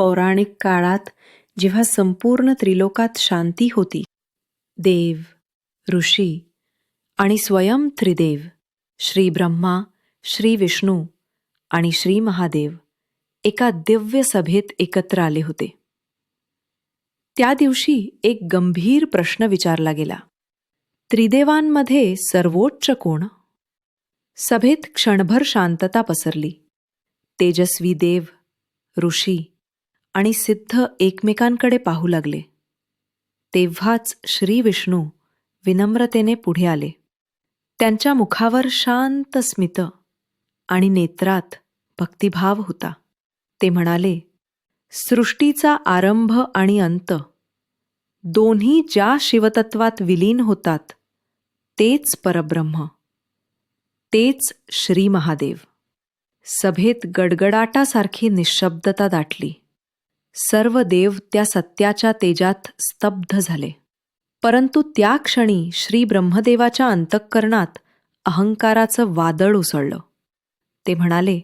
पौराणिक काळात जेव्हा संपूर्ण त्रिलोकात शांती होती देव ऋषी आणि स्वयं त्रिदेव श्री ब्रह्मा श्री विष्णू आणि श्री महादेव एका दिव्य सभेत एकत्र आले होते. त्या दिवशी एक गंभीर प्रश्न विचारला गेला. त्रिदेवांमध्ये सर्वोच्च कोण? सभेत क्षणभर शांतता पसरली. तेजस्वी देव ऋषी आणि सिद्ध एकमेकांकडे पाहू लागले. तेव्हाच श्री विष्णू विनम्रतेने पुढे आले. त्यांच्या मुखावर शांत स्मित आणि नेत्रात भक्तिभाव होता. ते म्हणाले सृष्टीचा आरंभ आणि अंत दोन्ही ज्या शिवतत्वात विलीन होतात तेच परब्रह्म तेच श्री महादेव. सभेत गडगडाटासारखी निशब्दता दाटली. सर्व देव त्या सत्याच्या तेजात स्तब्ध झाले. परंतु त्या क्षणी श्री ब्रह्मदेवाच्या अंतःकरणात अहंकाराचं वादळ उसळलं. ते म्हणाले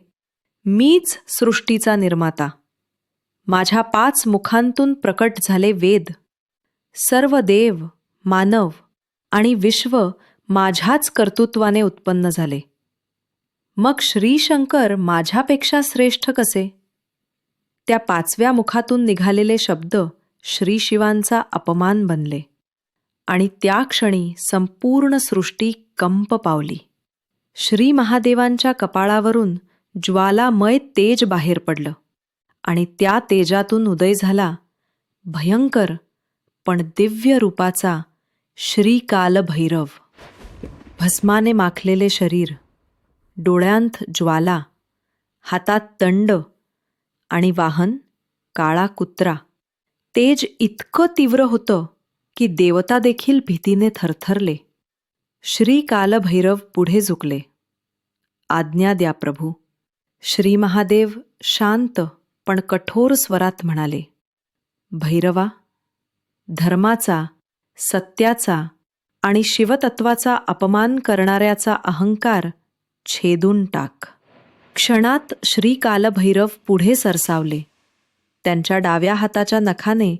मीच सृष्टीचा निर्माता. माझ्या पाच मुखांतून प्रकट झाले वेद. सर्व देव मानव आणि विश्व माझ्याच कर्तृत्वाने उत्पन्न झाले. मग श्रीशंकर माझ्यापेक्षा श्रेष्ठ कसे? त्या पाचव्या मुखातून निघालेले शब्द श्री शिवांचा अपमान बनले. आणि त्या क्षणी संपूर्ण सृष्टी कंप पावली. श्री महादेवांच्या कपाळावरून ज्वालामय तेज बाहेर पडलं. आणि त्या तेजातून उदय झाला. भयंकर पण दिव्य रूपाचा श्रीकाल भैरव भस्माने माखलेले शरीर डोळ्यांत ज्वाला हातात तंड आणि वाहन काळा कुत्रा. तेज इतकं तीव्र होतं की देवता देखील भीतीने थरथरले. श्री कालभैरव पुढे झुकले. आज्ञा द्या प्रभू. श्री महादेव शांत पण कठोर स्वरात म्हणाले भैरवा धर्माचा सत्याचा आणि शिवतत्वाचा अपमान करणाऱ्याचा अहंकार छेदून टाक. क्षणात श्री कालभैरव पुढे सरसावले. त्यांच्या डाव्या हाताच्या नखाने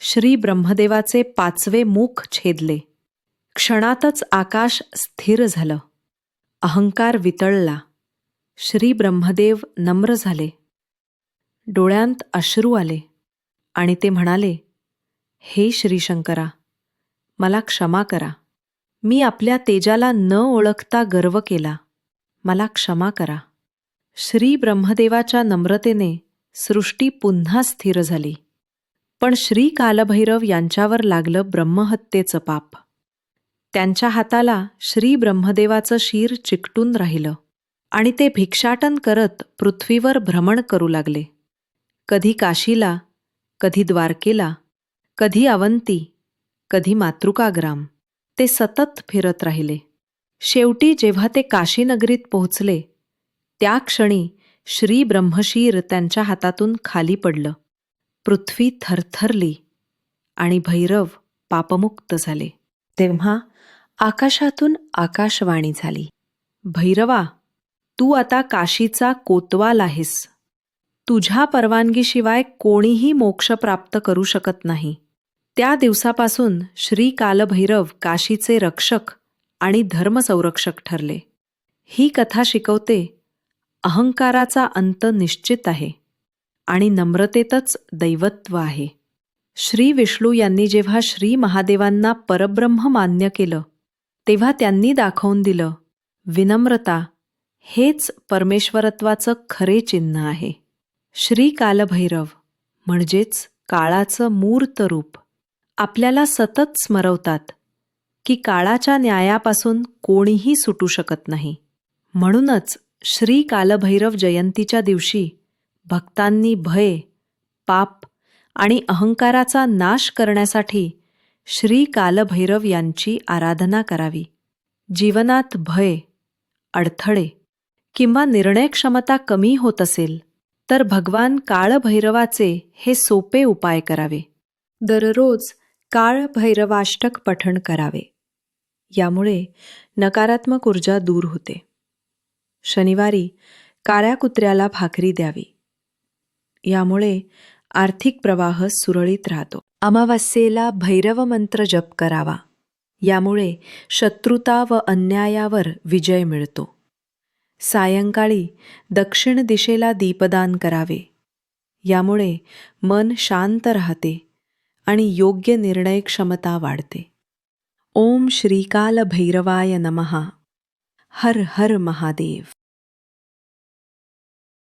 श्री ब्रह्मदेवाचे पाचवे मुख छेदले. क्षणातच आकाश स्थिर झालं. अहंकार वितळला. श्री ब्रह्मदेव नम्र झाले. डोळ्यांत अश्रू आले आणि ते म्हणाले हे श्रीशंकरा मला क्षमा करा. मी आपल्या तेजाला न ओळखता गर्व केला. मला क्षमा करा. श्री ब्रह्मदेवाच्या नम्रतेने सृष्टी पुन्हा स्थिर झाली. पण श्री कालभैरव यांच्यावर लागलं ब्रह्महत्येचं पाप. त्यांच्या हाताला श्री ब्रह्मदेवाचं शीर चिकटून राहिलं आणि ते भिक्षाटन करत पृथ्वीवर भ्रमण करू लागले. कधी काशीला कधी द्वारकेला कधी अवंती कधी मातृकाग्राम ते सतत फिरत राहिले. शेवटी जेव्हा ते काशीनगरीत पोहोचले त्या क्षणी श्री ब्रह्मशीर त्यांच्या हातातून खाली पडलं. पृथ्वी थरथरली आणि भैरव पापमुक्त झाले. तेव्हा आकाशातून आकाशवाणी झाली. भैरवा तू आता काशीचा कोतवाल आहेस. तुझ्या परवानगीशिवाय कोणीही मोक्ष प्राप्त करू शकत नाही. त्या दिवसापासून श्री कालभैरव काशीचे रक्षक आणि धर्मसंरक्षक ठरले. ही कथा शिकवते अहंकाराचा अंत निश्चित आहे आणि नम्रतेतच दैवत्व आहे. श्री विष्णू यांनी जेव्हा श्री महादेवांना परब्रह्म मान्य केलं तेव्हा त्यांनी दाखवून दिलं विनम्रता हेच परमेश्वरत्वाचं खरे चिन्ह आहे. श्री कालभैरव म्हणजेच काळाचं मूर्त रूप आपल्याला सतत स्मरवतात की काळाच्या न्यायापासून कोणीही सुटू शकत नाही. म्हणूनच श्री कालभैरव जयंतीच्या दिवशी भक्तांनी भय पाप आणि अहंकाराचा नाश करण्यासाठी श्री कालभैरव यांची आराधना करावी. जीवनात भय अडथळे किंवा निर्णय क्षमता कमी होत असेल तर भगवान काळभैरवाचे हे सोपे उपाय करावे. दररोज काळभैरवाष्टक पठण करावे. यामुळे नकारात्मक ऊर्जा दूर होते. शनिवारी काळ्या कुत्र्याला भाकरी द्यावी. यामुळे आर्थिक प्रवाह सुरळीत राहतो. अमावस्येला भैरव मंत्र जप करावा. यामुळे शत्रुता व अन्यायावर विजय मिळतो. सायंकाळी दक्षिण दिशेला दीपदान करावे. यामुळे मन शांत राहते आणि योग्य निर्णय क्षमता वाढते. ओम श्रीकाल भैरवाय नमहा हर हर महादेव।